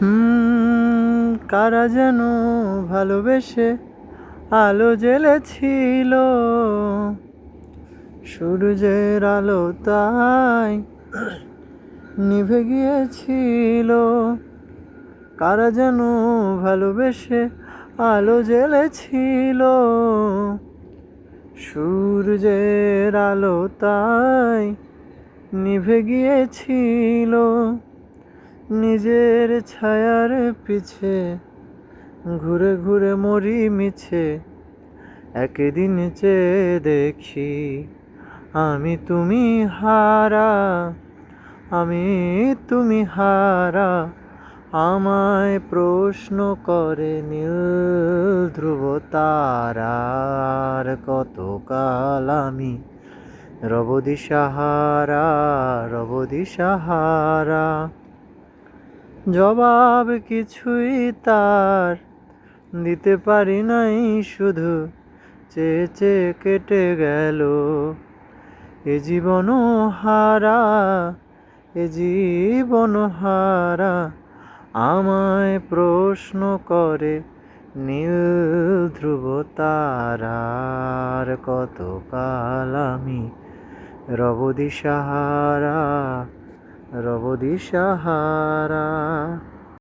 হুম, কারা যেন ভালোবেসে আলো জ্বেলেছিল সূর্যের আলো তাই নিভে গিয়েছিল। কারা যেন ভালোবেসে আলো জ্বেলেছিল সূর্যের আলো তাই নিভে গিয়েছিল। নিজের ছায়ার পিছে ঘুরে ঘুরে মরি মিছে। একদিন চেয়ে দেখি আমি তুমি হারা, আমি তুমি হারা। আমায় প্রশ্ন করে নীল ধ্রুব তারার কতকাল আমি? রবদি সাহারা রবদি সাহারা। জবাব কিছুই তার দিতে পারি নাই, শুধু চেয়ে চেয়ে কেটে গেল। এ জীবন হারা, এ জীবন হারা, আমায় প্রশ্ন করে নীল ধ্রুব তারার কতকাল আমি রবদি সাহারা রবদি সাহারা।